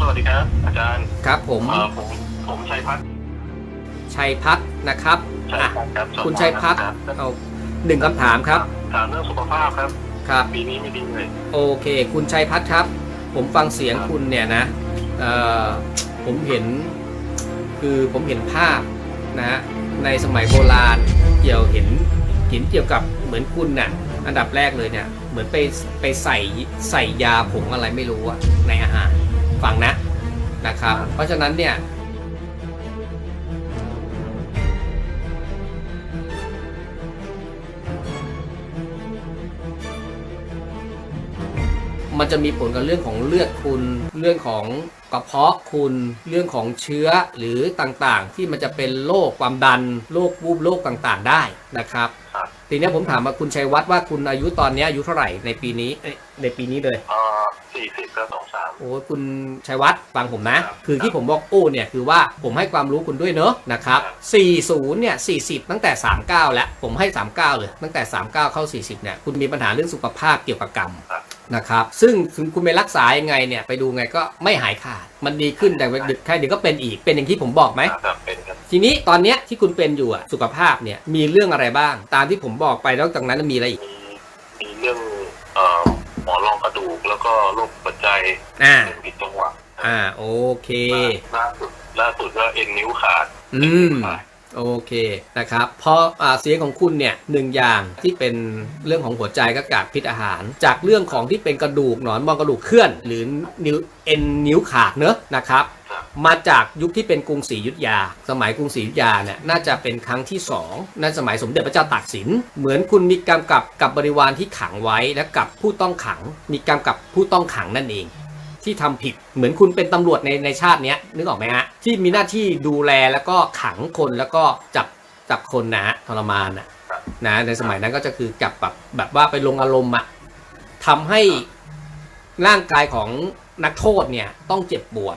สวัสดีครับ อาจารย์ครับผมเอ่อผมผมชัยพัฒน์ชัยพัฒน์นะครับชัยอะพัฒน์ครับคุณชัยพัฒน์ครับเอาหนึ่งคำถามครับ ถามเรื่องสุขภาพครับครับปีนี้ไม่ดีเลยโอเค คุณชัยพัฒน์ครับ ผมฟังเสียงคุณเนี่ยนะเอ่อผมเห็นคือผมเห็นภาพนะฮะในสมัยโบราณเกี่ยวเห็นเห็นเกี่ยวกับเหมือนคุณน่ะอันดับแรกเลยเนี่ยเหมือนไปไปใส่ใส่ยาผงอะไรไม่รู้อะในอาหาร ฟังนะนะครับ เพราะฉะนั้นเนี่ยมันจะมีผลกับเรื่องของเลือดคุณ เรื่องของกระเพาะคุณ เรื่องของเชื้อหรือต่างๆ ที่มันจะเป็นโรคความดันโรควูบโรคต่างๆ ได้นะครับครับทีนี้ผมถามว่าคุณชัยวัฒน์ว่าคุณอายุตอนนี้อายุเท่าไหร่ในปีนี้เอ้ยในปีนี้เลยเอ่อ สี่สิบกับสองสาม โอ้ยคุณชัยวัฒน์ฟังผมนะ ครับคือที่ผมบอกโอ้เนี่ยคือว่าผมให้ความรู้คุณด้วยเนอะนะครับครับ 40เนี่ย40 ตั้งแต่ 39 แล้วผมให้ 39เลยตั้งแต่ 39 เข้า 40เนี่ยคุณมีปัญหาเรื่องสุขภาพเกี่ยวกับกรรมครับ นะครับซึ่งถึงคุณไปรักษายังไงเนี่ยไปดูไงก็ไม่หายขาด มันดีขึ้นแต่ดึกแค่เดี๋ยวก็เป็นอีกเป็นอย่างที่ผมบอกไหม ครับเป็นครับ ทีนี้ตอนเนี้ยที่คุณเป็นอยู่อะสุขภาพเนี่ยมีเรื่องอะไรบ้าง ตามที่ผมบอกไปนอกจากนั้นมีอะไรอีก มีมีเรื่องเอ่อหม อนรองกระดูกแล้วก็โรคหัวใจอ่าเป็นผิดจังหวะอ่า โอเคล่าสุดล่าสุดก็เอ็นนิ้วขาด อืมโอเคนะครับ เพราะอ่าเสียงของคุณเนี่ยหนึ่งอย่างที่เป็นเรื่องของหัวใจก็จากพิษอาหาร จากเรื่องของที่เป็นกระดูกหนอนมองกระดูกเคลื่อน หรือนิ้วเอ็นนิ้วขาดเนอะนะครับครับ มาจากยุคที่เป็นกรุงศรีอยุธยา สมัยกรุงศรีอยุธยาเนี่ยน่าจะเป็นครั้งที่สองนั่นสมัยสมเด็จพระเจ้าตากสิน เหมือนคุณมีกรรมกับกับบริวารที่ขังไว้และกับผู้ต้องขัง มีกรรมกับผู้ต้องขังนั่นเอง ที่ทำผิดเหมือนคุณเป็นตำรวจในในชาตินี้นึกออกไหมฮะที่มีหน้าที่ดูแลแล้วก็ขังคนแล้วก็จับจับคนนะฮะทรมานนะนะในสมัยนั้นก็จะคือจับแบบแบบว่าไปลงอารมณ์อะทำให้ร่างกายของนักโทษเนี่ยต้องเจ็บปวด